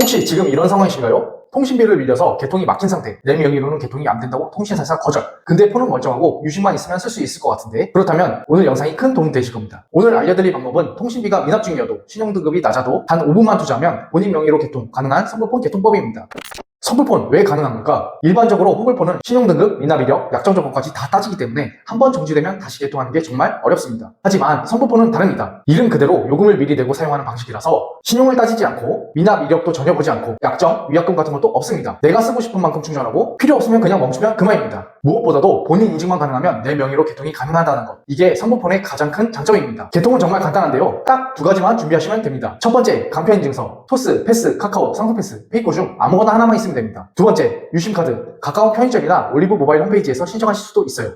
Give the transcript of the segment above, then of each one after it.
혹시 지금 이런 상황이신가요? 통신비를 밀려서 개통이 막힌 상태, 내 명의로는 개통이 안 된다고 통신사에서 거절. 근데 폰은 멀쩡하고 유심만 있으면 쓸 수 있을 것 같은데 그렇다면 오늘 영상이 큰 도움 되실 겁니다. 오늘 알려드릴 방법은 통신비가 미납 중이어도 신용등급이 낮아도 단 5분만 투자하면 본인 명의로 개통 가능한 선불폰 개통법입니다. 선불폰 왜 가능한 걸까? 일반적으로 호불폰은 신용등급, 미납 이력, 약정 조건까지 다 따지기 때문에 한 번 정지되면 다시 개통하는 게 정말 어렵습니다. 하지만 선불폰은 다릅니다. 이름 그대로 요금을 미리 내고 사용하는 방식이라서 신용을 따지지 않고 미납 이력도 전혀 보지 않고 약정, 위약금 같은 것도 없습니다. 내가 쓰고 싶은 만큼 충전하고 필요 없으면 그냥 멈추면 그만입니다. 무엇보다도 본인 인증만 가능하면 내 명의로 개통이 가능하다는 것. 이게 선불폰의 가장 큰 장점입니다. 개통은 정말 간단한데요. 딱 두 가지만 준비하시면 됩니다. 첫 번째, 간편 인증서, 토스, 패스, 카카오, 상품패스, 페이코 중 아무거나 하나만 있으면 됩니다. 두 번째, 유심카드, 가까운 편의점이나 올리브 모바일 홈페이지에서 신청하실 수도 있어요.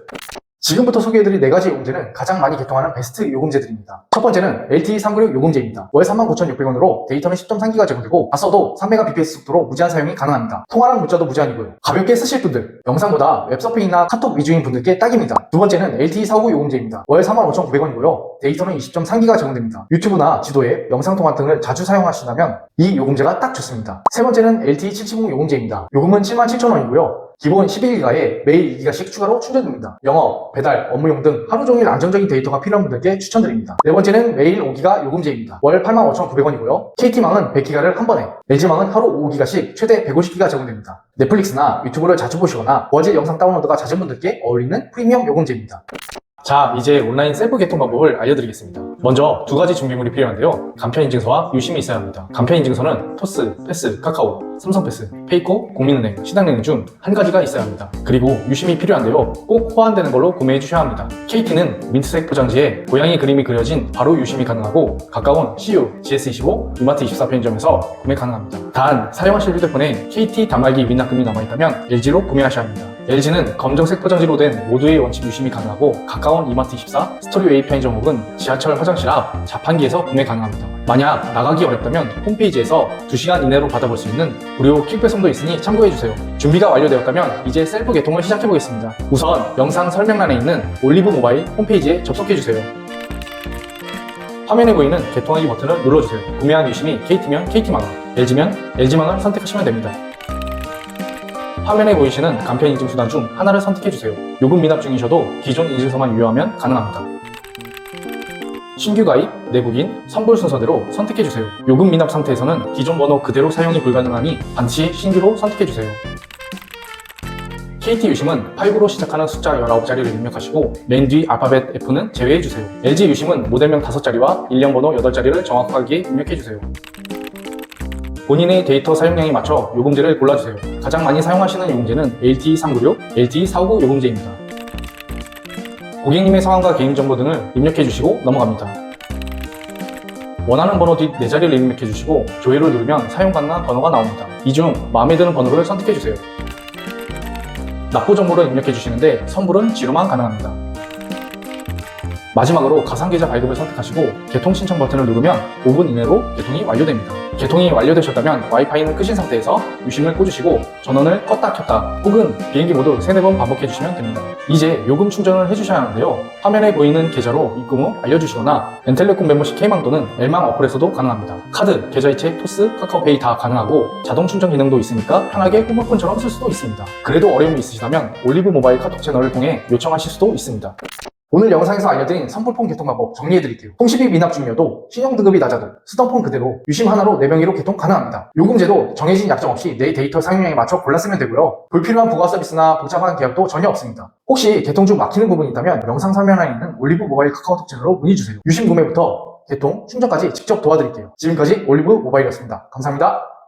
지금부터 소개해드릴 네 가지 요금제는 가장 많이 개통하는 베스트 요금제들입니다. 첫 번째는 LTE 396 요금제입니다. 월 39,600원으로 데이터는 10.3기가 제공되고 다 써도 3Mbps 속도로 무제한 사용이 가능합니다. 통화랑 문자도 무제한이고요. 가볍게 쓰실 분들, 영상보다 웹서핑이나 카톡 위주인 분들께 딱입니다. 두 번째는 LTE 459 요금제입니다. 월 45,900원이고요. 데이터는 20.3기가 제공됩니다. 유튜브나 지도 앱, 영상통화 등을 자주 사용하신다면 이 요금제가 딱 좋습니다. 세 번째는 LTE 770 요금제입니다. 요금은 77,000원이고요. 기본 12기가에 매일 2기가씩 추가로 충전됩니다. 영업, 배달, 업무용 등 하루 종일 안정적인 데이터가 필요한 분들께 추천드립니다. 네 번째는 매일 5기가 요금제입니다. 월 85,900원이고요. KT망은 100기가를 한 번에, LG망은 하루 5기가씩 최대 150기가 제공됩니다. 넷플릭스나 유튜브를 자주 보시거나 워즈 영상 다운로드가 잦은 분들께 어울리는 프리미엄 요금제입니다. 자, 이제 온라인 셀프 개통 방법을 알려드리겠습니다. 먼저 두 가지 준비물이 필요한데요. 간편 인증서와 유심이 있어야 합니다. 간편 인증서는 토스, 패스, 카카오, 삼성패스, 페이코, 국민은행, 신한은행 중 한 가지가 있어야 합니다. 그리고 유심이 필요한데요. 꼭 호환되는 걸로 구매해 주셔야 합니다. KT는 민트색 포장지에 고양이 그림이 그려진 바로 유심이 가능하고 가까운 CU, GS25, 이마트 24 편의점에서 구매 가능합니다. 단 사용하실 휴대폰에 KT 단말기 미납금이 남아있다면 LG로 구매하셔야 합니다. LG는 검정색 포장지로 된 모두의 원칙 유심이 가능하고 가까운 이마트 24, 스토리웨이 편의점 혹은 지하철 화장실 앞 자판기에서 구매 가능합니다. 만약 나가기 어렵다면 홈페이지에서 2시간 이내로 받아볼 수 있는 무료 킥 배송도 있으니 참고해주세요. 준비가 완료되었다면 이제 셀프 개통을 시작해보겠습니다. 우선 영상 설명란에 있는 올리브 모바일 홈페이지에 접속해주세요. 화면에 보이는 개통하기 버튼을 눌러주세요. 구매한 유심이 KT면 KT망을, LG면 LG망을 선택하시면 됩니다. 화면에 보이시는 간편 인증 수단 중 하나를 선택해주세요. 요금 미납 중이셔도 기존 인증서만 유효하면 가능합니다. 신규 가입, 내국인, 선불 순서대로 선택해주세요. 요금 미납 상태에서는 기존 번호 그대로 사용이 불가능하니 반드시 신규로 선택해주세요. KT 유심은 89로 시작하는 숫자 19자리를 입력하시고 맨 뒤 알파벳 F는 제외해주세요. LG 유심은 모델명 5자리와 일련번호 8자리를 정확하게 입력해주세요. 본인의 데이터 사용량에 맞춰 요금제를 골라주세요. 가장 많이 사용하시는 요금제는 LTE 396, LTE 459 요금제입니다. 고객님의 성함과 개인정보 등을 입력해 주시고 넘어갑니다. 원하는 번호 뒷 4자리를 입력해 주시고 조회를 누르면 사용 가능한 번호가 나옵니다. 이 중 마음에 드는 번호를 선택해 주세요. 납부 정보를 입력해 주시는데 선불은 지로만 가능합니다. 마지막으로 가상계좌 발급을 선택하시고 개통 신청 버튼을 누르면 5분 이내로 개통이 완료됩니다. 개통이 완료되셨다면 와이파이는 끄신 상태에서 유심을 꽂으시고 전원을 껐다 켰다 혹은 비행기 모드 3, 4번 반복해 주시면 됩니다. 이제 요금 충전을 해주셔야 하는데요. 화면에 보이는 계좌로 입금 후 알려주시거나 엔텔레콤 멤버십 K망 또는 L망 어플에서도 가능합니다. 카드, 계좌이체, 토스, 카카오페이 다 가능하고 자동 충전 기능도 있으니까 편하게 호물폰처럼 쓸 수도 있습니다. 그래도 어려움이 있으시다면 올리브 모바일 카톡 채널을 통해 요청하실 수도 있습니다. 오늘 영상에서 알려드린 선불폰 개통 방법 정리해드릴게요. 통신비 미납 중이어도 신용등급이 낮아도 쓰던 폰 그대로 유심 하나로 내 명의로 개통 가능합니다. 요금제도 정해진 약정 없이 내 데이터 사용량에 맞춰 골라 쓰면 되고요. 불필요한 부가 서비스나 복잡한 계약도 전혀 없습니다. 혹시 개통 중 막히는 부분이 있다면 영상 설명란에 있는 올리브 모바일 카카오톡 채널로 문의주세요. 유심 구매부터 개통, 충전까지 직접 도와드릴게요. 지금까지 올리브 모바일이었습니다. 감사합니다.